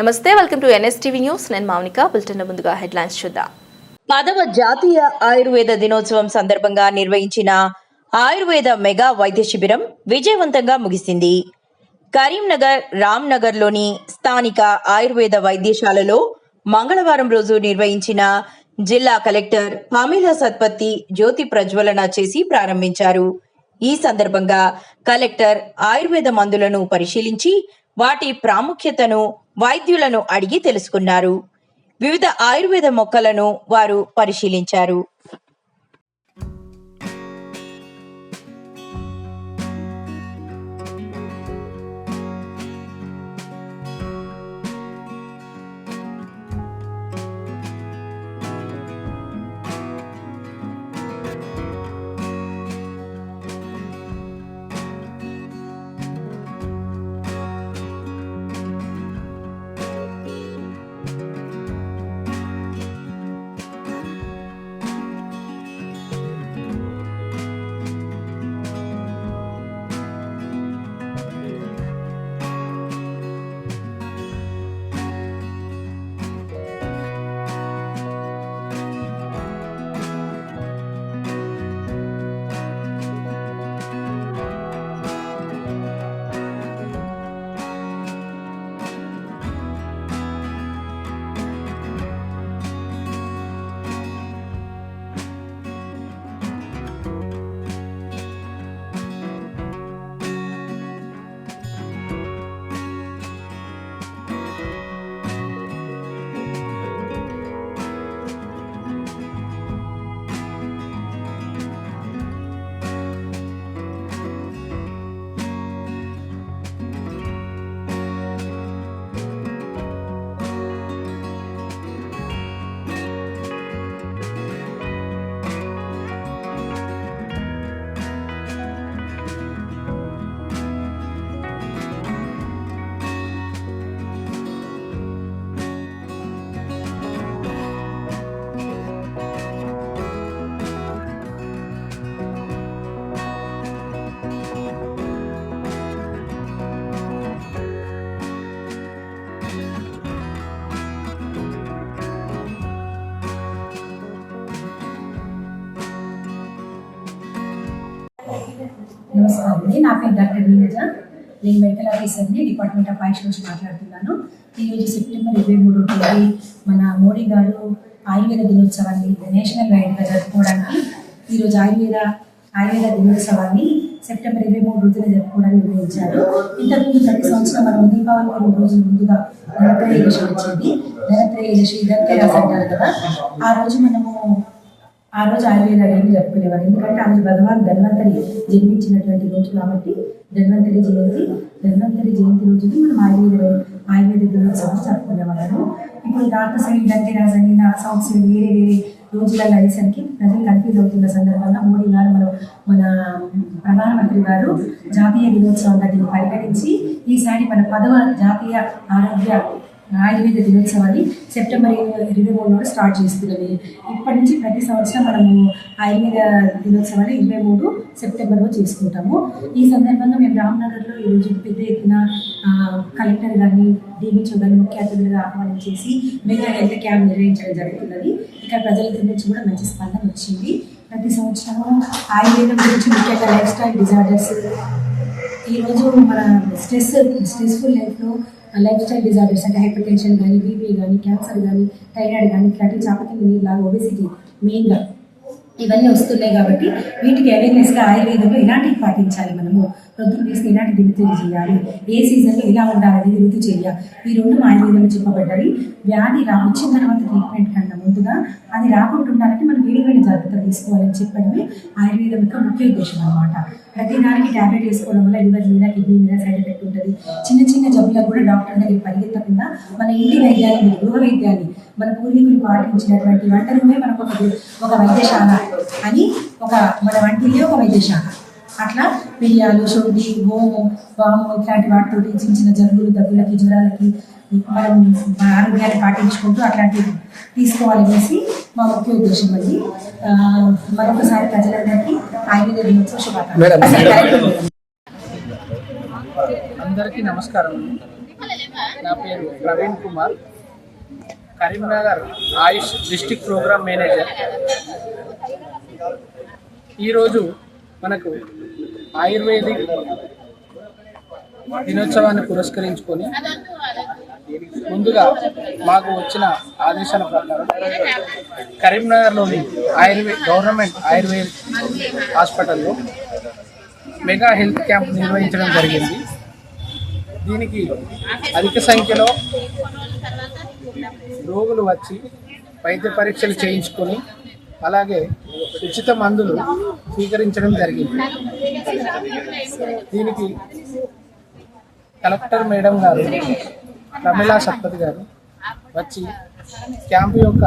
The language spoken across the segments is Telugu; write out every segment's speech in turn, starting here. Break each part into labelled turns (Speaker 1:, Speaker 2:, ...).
Speaker 1: నమస్తే వెల్కమ్ టు ఎన్ఎస్టీవీ న్యూస్. నేను మౌనిక బులెటిన్ ముందుగా హెడ్లైన్స్ చూద్దాం.
Speaker 2: పదవ జాతీయ ఆయుర్వేద దినోత్సవం సందర్భంగా నిర్వహించిన ఆయుర్వేద మెగా వైద్య శిబిరం విజయవంతంగా ముగిసింది. కరీంనగర్ రామ్నగర్లోని స్థానిక ఆయుర్వేద వైద్యశాలలో మంగళవారం రోజు నిర్వహించిన జిల్లా కలెక్టర్ పామిలా సత్పత్తి జ్యోతి ప్రజ్వలన చేసి ప్రారంభించారు. ఈ సందర్భంగా కలెక్టర్ ఆయుర్వేద మందులను పరిశీలించి వాటి ప్రాముఖ్యతను వైద్యులను అడిగి తెలుసుకున్నారు. వివిధ ఆయుర్వేద మొక్కలను వారు పరిశీలించారు.
Speaker 3: నమస్కారం అండి. నా పేరు డాక్టర్ నీరజ. నేను మెడికల్ ఆఫీసర్ని డిపార్ట్మెంట్ ఆఫ్ ఆయుష్ నుంచి మాట్లాడుతున్నాను. ఈరోజు సెప్టెంబర్ ఇరవై మూడు తేదీ మన మోడీ గారు ఆయుర్వేద దినోత్సవాన్ని నేషనల్ వైడ్గా జరుపుకోవడానికి ఈరోజు ఆయుర్వేద ఆయుర్వేద దినోత్సవాన్ని సెప్టెంబర్ ఇరవై మూడు రోజున జరుపుకోవడానికి నిర్ణయించారు. ఇంతకుముందు ప్రతి సంవత్సరం మనం దీపావళి రెండు రోజుల ముందుగా ధనత్రయోదశి వచ్చింది. ధనత్రయోదశి ధనతేరాస్ అంటారు కదా. ఆ రోజు మనము ఆ రోజు ఆయుర్వేద ఏమి జరుపుకునేవారు ఎందుకంటే ఆ రోజు భగవాన్ ధన్వంతరి జన్మించినటువంటి రోజు కాబట్టి ధన్వంతరి జయంతి ధన్వంతరి జయంతి రోజుని మనం ఆయుర్వేద ఆయుర్వేద దినోత్సవం జరుపుకునేవాళ్ళము. ఇప్పుడు నార్త్ సైడ్ ధన్తెరాస్ అని నా సౌత్ సైడ్ వేరే వేరే రోజులలో అయ్యేసరికి ప్రజలు కన్ఫ్యూజ్ అవుతున్న సందర్భంగా మోడీ గారు మన మన ప్రధానమంత్రి గారు జాతీయ దినోత్సవంగా దీన్ని పరిగణించి ఈసారి మన పదవ జాతీయ ఆరోగ్య ఆయుర్వేద దినోత్సవాన్ని సెప్టెంబర్ ఇరవై మూడు స్టార్ట్ చేస్తున్నది. ఇప్పటి నుంచి ప్రతి సంవత్సరం మనము ఆయుర్వేద దినోత్సవాన్ని ఇరవై మూడు సెప్టెంబర్లో చేసుకుంటాము. ఈ సందర్భంగా మేము రామ్నగర్లో ఈరోజు పెద్ద ఎత్తున కలెక్టర్ కానీ డీబీచో కానీ ముఖ్య అతిథులుగా ఆహ్వానించేసి మెగా హెల్త్ క్యాంప్ నిర్వహించడం జరుగుతున్నది. ఇక్కడ ప్రజల నుంచి కూడా మంచి స్పందన వచ్చింది. ప్రతి సంవత్సరము ఆయుర్వేదం గురించి ముఖ్యంగా లైఫ్ స్టైల్ డిజార్డర్స్ ఈరోజు మన స్ట్రెస్ స్ట్రెస్ఫుల్ లైఫ్లో లైఫ్ స్టైల్ డిజార్డర్స్ అంటే హైపర్ టెన్షన్ కానీ బీపీ కానీ క్యాన్సర్ కానీ థైరాయిడ్ కానీ ఇట్లాంటి చాపకి లాగా ఒబెసిటీ మెయిన్గా ఇవన్నీ వస్తున్నాయి కాబట్టి వీటికి అవేర్నెస్గా ఆయుర్వేదంలో ఇలాంటివి పాటించాలి మనము. ప్రొద్దున వేస్తే ఇలాంటి దినచర్య చేయాలి. ఏ సీజన్లో ఇలా ఉండాలనేది ఋతుచర్య ఈ రెండు మా ఆయుర్వేదంలో చెప్పబడ్డాయి వ్యాధి రా వచ్చిన తర్వాత ట్రీట్మెంట్ కన్నా ముందుగా అది రాకుండా ఉండాలంటే మనం వేడి వేడి జాగ్రత్తలు తీసుకోవాలని చెప్పడమే ఆయుర్వేదం యొక్క ముఖ్య ఉద్దేశం అనమాట ప్రతి దానికి ట్యాబ్లెట్ వేసుకోవడం వల్ల లివర్ మీద కిడ్నీ మీద సైడ్ ఎఫెక్ట్ ఉంటుంది. చిన్న చిన్న జబ్బులకు కూడా డాక్టర్ దగ్గర పరిగెత్తకుండా మన ఇంటి వైద్యాన్ని గృహ వైద్యాన్ని మన పూర్వీకులు పాటించినటువంటి వంటలు మనకు ఒక ఒక వైద్యశాల అని ఒక మన వంటిల్లే ఒక వైద్యశాల. అట్లా మిరియాలు శొంఠి గోము వాము ఇట్లాంటి వాటితో చిన్న చిన్న జబ్బులు దగ్గులకి జ్వరాలకి మనం మన ఆరోగ్యాన్ని పాటించుకుంటూ అట్లాంటివి తీసుకోవాలనేసి మా ముఖ్య ఉద్దేశం అండి. మరొకసారి ప్రజలందరికీ ఆయుర్వేద దినోత్సవ శుభాకాంక్షలు.
Speaker 4: అందరికీ నమస్కారం. నా పేరు Praveen Kumar. Karimnagar AYUSH district programme manager. ఈరోజు మనకు ఆయుర్వేదిక్ దినోత్సవాన్ని పురస్కరించుకొని ముందుగా మాకు వచ్చిన ఆదేశాల ప్రకారం కరీంనగర్లోని ఆయుర్వే గవర్నమెంట్ ఆయుర్వేద హాస్పిటల్లో మెగా హెల్త్ క్యాంప్ నిర్వహించడం జరిగింది. దీనికి అధిక సంఖ్యలో రోగులు వచ్చి వైద్య పరీక్షలు చేయించుకొని అలాగే ఉచిత మందులు స్వీకరించడం జరిగింది. దీనికి కలెక్టర్ మేడం గారు ప్రమిళా సత్పతి గారు వచ్చి క్యాంపు యొక్క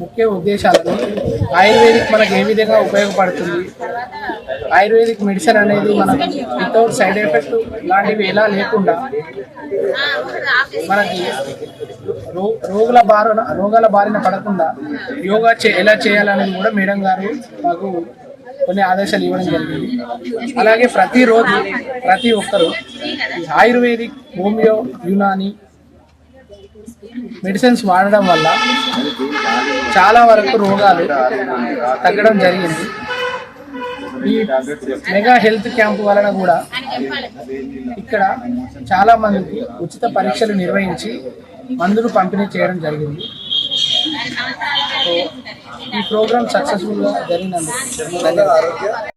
Speaker 4: ముఖ్య ఉద్దేశాలను ఆయుర్వేదిక్ మనకు ఏ విధంగా ఉపయోగపడుతుంది ఆయుర్వేదిక్ మెడిసిన్ అనేది మనకు వితౌట్ సైడ్ ఎఫెక్ట్ లాంటివి ఎలా లేకుండా మనకి రోగుల బారిన రోగాల బారిన పడకుండా యోగా చే ఎలా చేయాలనేది కూడా మేడం గారు మాకు కొన్ని ఆదేశాలు ఇవ్వడం జరిగింది. అలాగే ప్రతిరోజు ప్రతి ఒక్కరు ఆయుర్వేదిక్ హోమియో యునాని మెడిసిన్స్ వాడడం వల్ల చాలా వరకు రోగాలు తగ్గడం జరిగింది. ఈ మెగా హెల్త్ క్యాంప్ వలన కూడా ఇక్కడ చాలా మందికి ఉచిత పరీక్షలు నిర్వహించి మందులు పంపిణీ చేయడం జరిగింది. ఈ ప్రోగ్రామ్ సక్సెస్ఫుల్గా జరిగినందుకు ధన్యవాదాలు.